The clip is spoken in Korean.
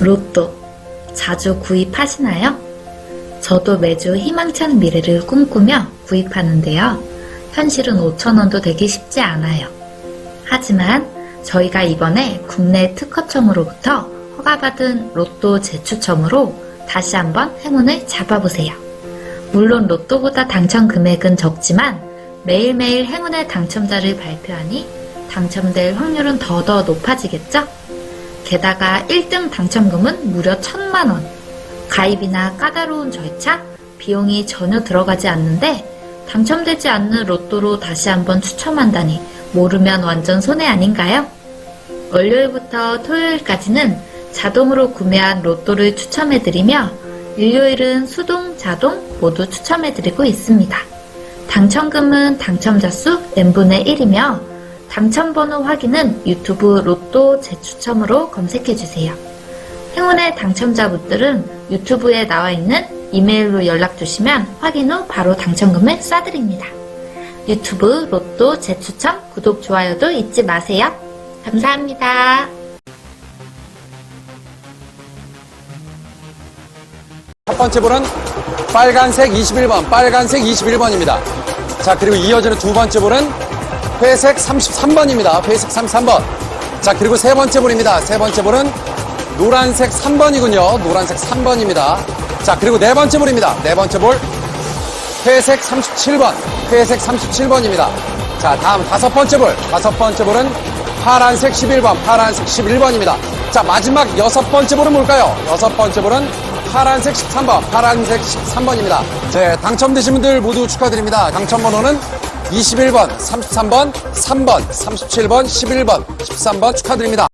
로또 자주 구입하시나요? 저도 매주 희망찬 미래를 꿈꾸며 구입하는데요. 현실은 5천원도 되기 쉽지 않아요. 하지만 저희가 이번에 국내 특허청으로부터 허가받은 로또 재추첨으로 다시 한번 행운을 잡아보세요. 물론 로또보다 당첨 금액은 적지만 매일매일 행운의 당첨자를 발표하니 당첨될 확률은 더더 높아지겠죠? 게다가 1등 당첨금은 무려 1천만원. 가입이나 까다로운 절차, 비용이 전혀 들어가지 않는데 당첨되지 않는 로또로 다시 한번 추첨한다니 모르면 완전 손해 아닌가요? 월요일부터 토요일까지는 자동으로 구매한 로또를 추첨해드리며 일요일은 수동, 자동 모두 추첨해드리고 있습니다. 당첨금은 당첨자 수 n분의 1이며 당첨번호 확인은 유튜브 로또 재추첨으로 검색해주세요. 행운의 당첨자 분들은 유튜브에 나와 있는 이메일로 연락 주시면 확인 후 바로 당첨금을 쏴드립니다. 유튜브 로또 재추첨 구독, 좋아요도 잊지 마세요. 감사합니다. 첫 번째 볼은 빨간색 21번, 빨간색 21번입니다. 자, 그리고 이어지는 두 번째 볼은 회색 33번입니다. 회색 33번. 자, 그리고 세 번째 볼입니다. 세 번째 볼은 노란색 3번이군요. 노란색 3번입니다. 자, 그리고 네 번째 볼입니다. 네 번째 볼 회색 37번, 회색 37번입니다. 자, 다음 다섯 번째 볼, 다섯 번째 볼은 파란색 11번, 파란색 11번입니다. 자, 마지막 여섯 번째 볼은 뭘까요? 여섯 번째 볼은 파란색 13번, 파란색 13번입니다. 네, 당첨되신 분들 모두 축하드립니다. 당첨 번호는 21번, 33번, 3번, 37번, 11번, 13번 축하드립니다.